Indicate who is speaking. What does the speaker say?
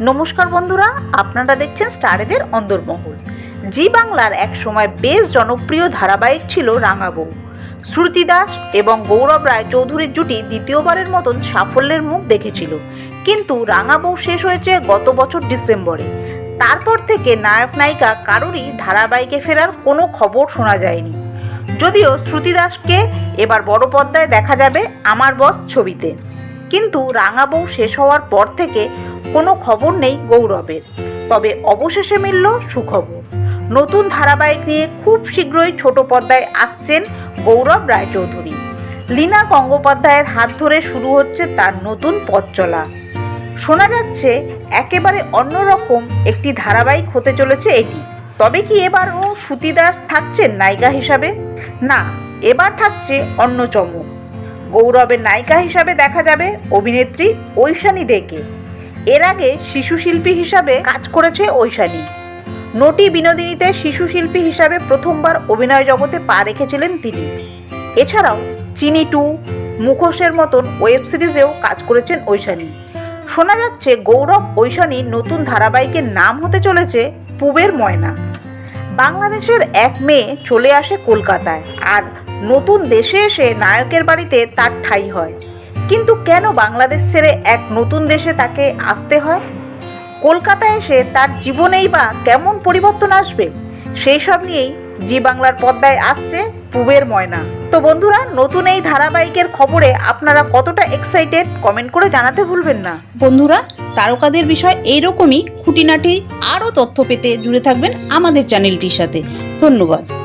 Speaker 1: নমস্কার বন্ধুরা, আপনারা দেখছেন স্টারেদের অন্দরমহল। জি বাংলার এক সময় বেশ জনপ্রিয় ধারাবাহিক ছিল রাঙাবৌ শ্রুতি দাস এবং গৌরব রায় চৌধুরীর জুটি দ্বিতীয়বারের মতন সাফল্যের মুখ দেখেছিল। কিন্তু রাঙাবৌ শেষ হয়েছে গত বছর ডিসেম্বরে। তারপর থেকে নায়ক নায়িকা কারোরই ধারাবাহিকে ফেরার কোনো খবর শোনা যায়নি। যদিও শ্রুতি দাসকে এবার বড় পর্দায় দেখা যাবে আমার বস ছবিতে। কিন্তু রাঙা বউ শেষ হওয়ার পর থেকে কোনো খবর নেই গৌরবের। তবে অবশেষে মিলল সুখবর। নতুন ধারাবাহিক নিয়ে খুব শীঘ্রই ছোট পর্দায় আসছেন গৌরব রায়চৌধুরী। লীনা গঙ্গোপাধ্যায়ের হাত ধরে শুরু হচ্ছে তার নতুন পথ চলা। শোনা যাচ্ছে, একেবারে অন্যরকম একটি ধারাবাহিক হতে চলেছে এটি। তবে কি এবারও সুতি দাস থাকছেন নায়িকা হিসাবে? না, এবার থাকছে অন্য চমক গৌরবের নায়িকা হিসাবে দেখা যাবে অভিনেত্রী ঐশানী দেকে। এর আগে শিশু শিল্পী হিসাবে কাজ করেছে ঐশানী নটি বিনোদিনীতে শিশু শিল্পী হিসাবে প্রথমবার অভিনয় জগতে পা রেখেছিলেন তিনি। এছাড়াও চিনি টু, মুখোশের মতন ওয়েব সিরিজেও কাজ করেছেন ঐশানী শোনা যাচ্ছে গৌরব ঐশানীর নতুন ধারাবাহিকের নাম হতে চলেছে পুবের ময়না। বাংলাদেশের এক মেয়ে চলে আসে কলকাতায় আর নতুন দেশে এসে নায়কের বাড়িতে তার ঠাঁই হয়। কিন্তু কেন বাংলাদেশ ছেড়ে এক নতুন দেশে তাকে আসতে হয়? কলকাতায় এসে তার জীবনেই বা কেমন পরিবর্তন আসবে? সেই সব নিয়েই জি বাংলার পর্দায় আসছে পুবের ময়না। তো বন্ধুরা, নতুন এই ধারাবাহিকের খবরে আপনারা কতটা এক্সাইটেড কমেন্ট করে জানাতে ভুলবেন না।
Speaker 2: বন্ধুরা, তারকাদের বিষয় এইরকমই, খুঁটিনাটি আরও তথ্য পেতে জুড়ে থাকবেন আমাদের চ্যানেলটির সাথে। ধন্যবাদ।